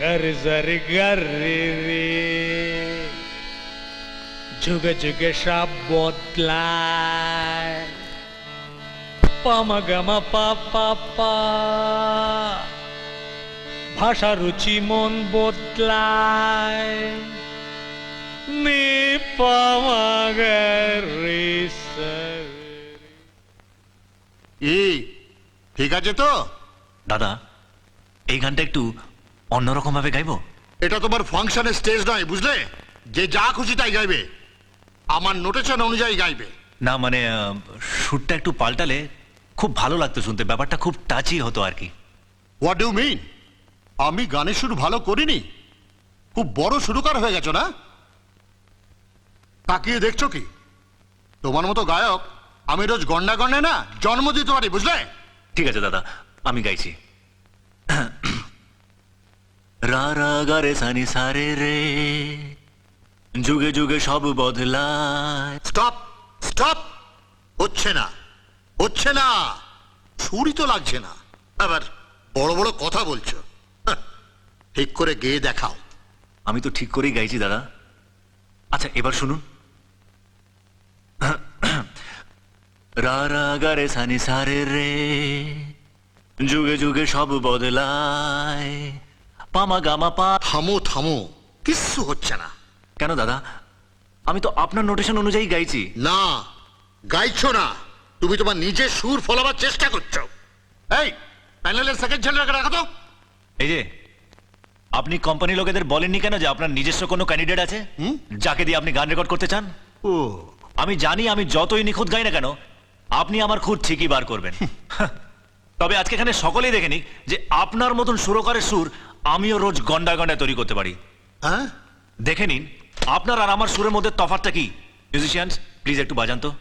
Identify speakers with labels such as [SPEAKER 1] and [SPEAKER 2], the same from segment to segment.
[SPEAKER 1] গারে সারে গারে রে যুগে যুগে সব বদলায় পামা গামা পা পা পা ভাষা রুচি মন বদলায় নি
[SPEAKER 2] ঠিক আছে তো?
[SPEAKER 3] দাদা এই গানটা একটু অন্যরকম ভাবে গাইবো?
[SPEAKER 2] এটা তোমার ফাংশনের স্টেজ নয় বুঝলে? যে যা খুশি তাই গাইবে। আমার নোটেশন অনুযায়ী গাইবে।
[SPEAKER 3] না মানে সুরটা একটু পাল্টালে খুব ভালো লাগতো শুনতে ব্যাপারটা খুব টাচি হতো আর কি।
[SPEAKER 2] হোয়াট ডু মিন আমি গানের সুর ভালো করিনি? খুব বড় সুরকার হয়ে গেছো না? তাকিয়ে দেখছ কি? তোমার মতো গায়ক আমি রোজ গন্ডা গন্ডে না জন্ম দিতে পারি বুঝলে?
[SPEAKER 3] ঠিক আছে দাদা আমি গাইছি। রা রা গা রে সানি সারে রে। যুগে যুগে সব বদলায়।
[SPEAKER 2] Stop stop. হচ্ছে না হচ্ছে না। সুরই তো লাগছে না। আবার বড় বড় কথা বলছো। ঠিক করে গেয়ে দেখাও।
[SPEAKER 3] আমি তো ঠিক করেই গাইছি দাদা। আচ্ছা এবার শুনুন। রা রা গা রে সানি সারে রে। যুগে যুগে সব বদলায়। পামা গামা পা
[SPEAKER 2] থামো থামো। কিচ্ছু হচ্ছে না।
[SPEAKER 3] কেন দাদা? আমি তো আপনার নোটেশন অনুযায়ী গাইছি।
[SPEAKER 2] না গাইছো না। তুমি তোমার নিজের সুর ফলাবার চেষ্টা করছ। এই প্যানেলের সেকেন্ড ছেলেটাকে রাখো তো।
[SPEAKER 3] এই যে আপনি কোম্পানি লোকেদের বলেননি কেন যে আপনার নিজস্ব কোনো ক্যান্ডিডেট আছে?
[SPEAKER 2] হুম?
[SPEAKER 3] যাকে দিয়ে আপনি গান রেকর্ড করতে চান?
[SPEAKER 2] ও।
[SPEAKER 3] আমি জানি আমি যতই নিখুঁত গাই না কেন আপনি আমার খুঁত ঠিকই বার করবেন। তবে আজকে এখানে সকলেই দেখে নিক যে আপনার মতন সুরকারের সুর আমিও রোজ গন্ডা গন্ডায় তৈরি করতে পারি।
[SPEAKER 2] হ্যাঁ?
[SPEAKER 3] দেখে নিন আপনার আর আমার সুরের মধ্যে তফাৎটা কি? মিউজিশিয়ানস প্লিজ একটু বাজান তো।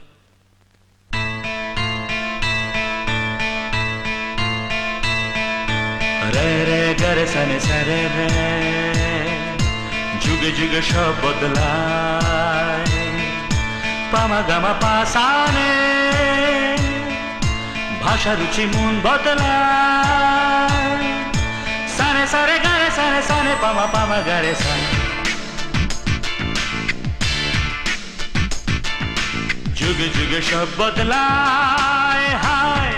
[SPEAKER 3] রে রে গরে সনে সরে রে যুগে যুগে সব বদলায় পামা গামা পাসানে ভাষা রুচি মন বদলায় সানে সারে গারে সানে সানে পামা পামা গারে সানে যুগে যুগে সব বদলায়, হায়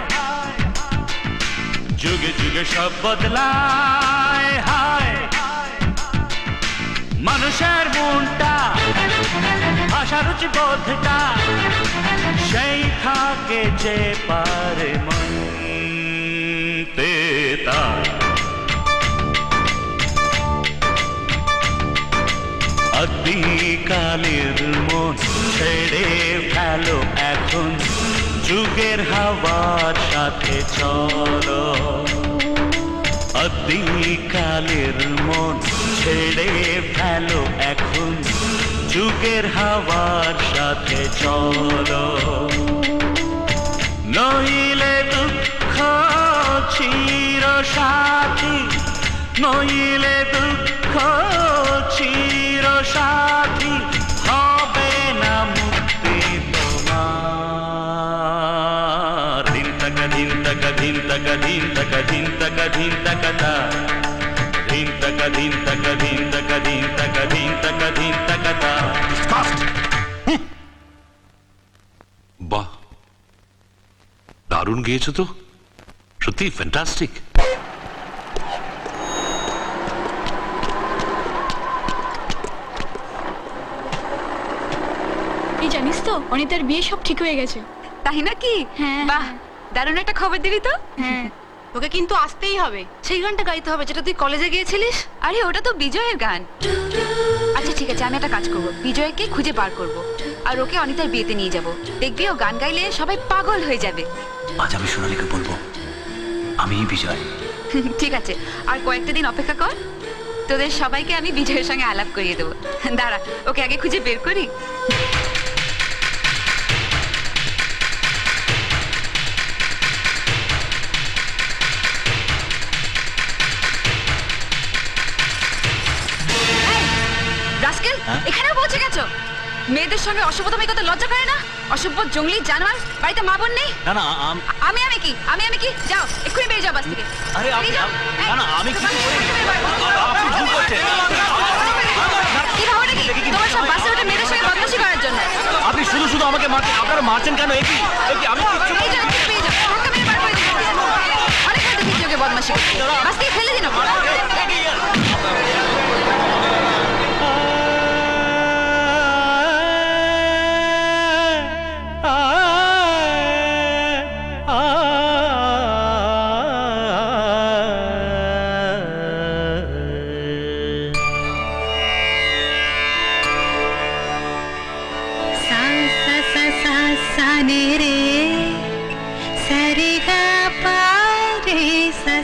[SPEAKER 3] যুগে যুগে সব বদলায়, হায় মানুষের মনটা ভাষা রুচি বোধটা, সেই থাকে যে পারে মানতে আদিকালের মন ছেড়ে ফেলো এখন। যুগের হাওয়ার সাথে চলো। আদিকালের মন ছেড়ে ফেলো এখন। যুগের হাওয়ার সাথে চলো। নইলে দুঃখ চির সাথী নইলে দুঃখ
[SPEAKER 4] গিয়েছো তো? সত্যি ফ্যান্টাস্টিক
[SPEAKER 5] এই জানিস তো অনিতার বিয়ে সব ঠিক হয়ে গেছে।
[SPEAKER 6] তাই নাকি?
[SPEAKER 5] হ্যাঁ,
[SPEAKER 6] বাহ
[SPEAKER 5] হ্যাঁ।
[SPEAKER 6] দারুণ একটা খবর দিবি তো।
[SPEAKER 5] হ্যাঁ।
[SPEAKER 6] তোকে কিন্তু আসতেই হবে। সেই গানটা গাইতে হবে যেটা তুই কলেজে গিয়েছিলিস। আরে ওটা তো বিজয়ের গান। আচ্ছা ঠিক আছে আমি একটা কাজ করব। বিজয়কে খুঁজে বার করব। আর ওকে অনিতার বিয়েতে নিয়ে যাব। দেখবি ও গান গাইলে সবাই পাগল হয়ে যাবে।
[SPEAKER 3] আজ আমি সোনালীকে বলব আমি বিজয়।
[SPEAKER 6] ঠিক আছে আর কয়েকটা দিন অপেক্ষা কর। তোদের সবাইকে আমি বিজয়ের সঙ্গে আলাপ করিয়ে দেবো। দাঁড়া ওকে আগে খুঁজে বের করি। মেয়েদের সঙ্গে অসভ্যতামি কথা লজ্জা পায় না? অসভ্য জঙ্গলি জানোয়ার? বাড়িতে মা বোন নেই?
[SPEAKER 3] না না আম-
[SPEAKER 6] আমি আমি কি? আমি আমি কি? যাও এক্ষুনি বেরিয়ে যাও বাস থেকে।
[SPEAKER 3] আরে
[SPEAKER 6] আমি যাও।
[SPEAKER 3] না না আমি আপনি
[SPEAKER 6] ভুল
[SPEAKER 3] কি
[SPEAKER 6] নাকি তোমার সব বাসে ওঠে মেয়েদের সঙ্গে বদমাশি করার জন্য।
[SPEAKER 3] আপনি শুধু শুধু আমাকে মারছেন। আপনারা মারছেন কেন? একি একি আমি কিচ্ছু
[SPEAKER 6] বেরিয়ে যাও। করে অনেক বদমাশি বাস থেকে ফেলে দিন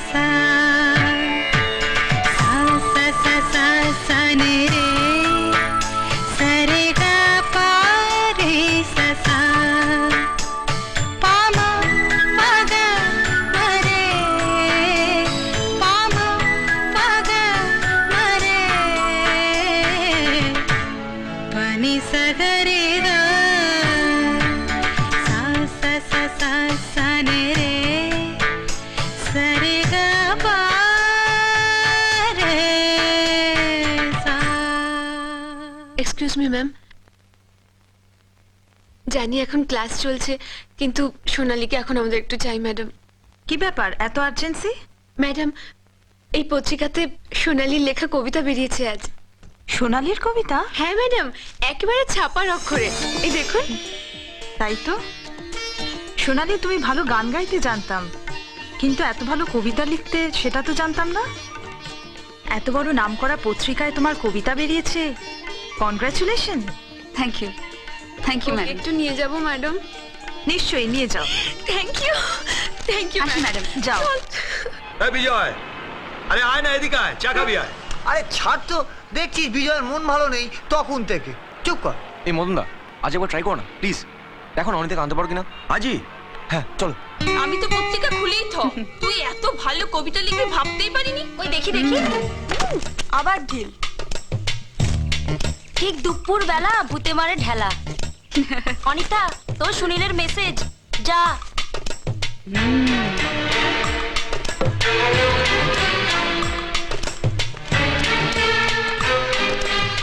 [SPEAKER 7] さ
[SPEAKER 8] い。মি ম্যাম জানি এখন ক্লাস চলছে কিন্তু সোনালীকে এখন আমাদের একটু চাই ম্যাডাম।
[SPEAKER 6] কি ব্যাপার? এত আর্জেন্সি
[SPEAKER 8] ম্যাডাম এই পত্রিকাতে সোনালীর লেখা কবিতা বেরিয়েছে আজ।
[SPEAKER 6] সোনালির কবিতা?
[SPEAKER 8] হ্যাঁ ম্যাডাম একেবারে ছাপার অক্ষরে। এই দেখুন।
[SPEAKER 6] তাই তো? সোনালি তুমি ভালো গান গাইতে জানতাম কিন্তু এত ভালো কবিতা লিখতে সেটা তো জানতাম না। এত বড় নামকরা পত্রিকায় তোমার কবিতা বেরিয়েছে। Congratulation thank you thank you
[SPEAKER 8] okay একটু নিয়ে যাব ম্যাডাম
[SPEAKER 6] নিশ্চয়ই নিয়ে যাও
[SPEAKER 8] thank you thank you
[SPEAKER 6] madam যাও
[SPEAKER 1] এই বিজয়। আরে আয় না এদিকে আয় চা খাবি আয়।
[SPEAKER 9] আরে ছাড় তো দেখছিস বিজয়ের মন ভালো নেই তখন থেকে। চুপ কর।
[SPEAKER 10] এই মদনদা আজ একবার ট্রাই কর না প্লিজ দেখো না অনেক আনতে পারো কিনা।
[SPEAKER 1] আজি
[SPEAKER 10] হ্যাঁ চলো।
[SPEAKER 5] আমি তো পত্রিকা খুলেই থ। তুই এত ভালো কবিতা লিখবি ভাবতেই পারিনি। ওই দেখি দেখি। আবার ঢিল। ঠিক দুপুর বেলা ভূতে মারে ঢেলা। অনিতা তোর সুনীলের মেসেজ যা।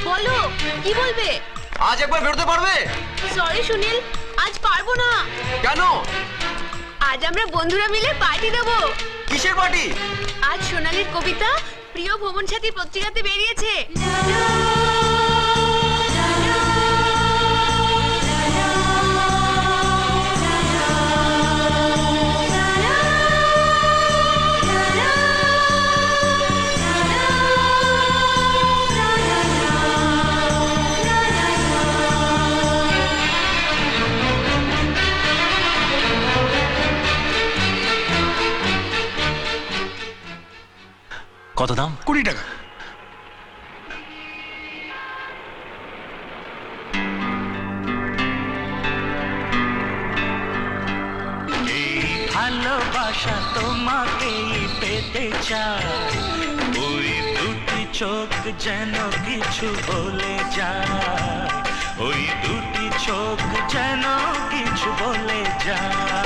[SPEAKER 5] বলো কি বলবে?
[SPEAKER 10] আজ একবার বেরোতে পারবে?
[SPEAKER 8] সরি সুনীল আজ পারব না।
[SPEAKER 10] কেন?
[SPEAKER 8] আজ আমরা বন্ধুরা মিলে পার্টি দেবো।
[SPEAKER 10] কিসের পার্টি
[SPEAKER 8] আজ সোনালীর কবিতা প্রিয় ভ্রমণ সাথী পত্রিকাতে বেরিয়েছে।
[SPEAKER 3] কত দাম?
[SPEAKER 9] কুড়ি টাকা।
[SPEAKER 3] ভালোবাসা তোমাকেই পেতে চায় ওই দুটি চোখ যেন কিছু বলে যায়। ওই দুটি চোখ যেন কিছু বলে যায়।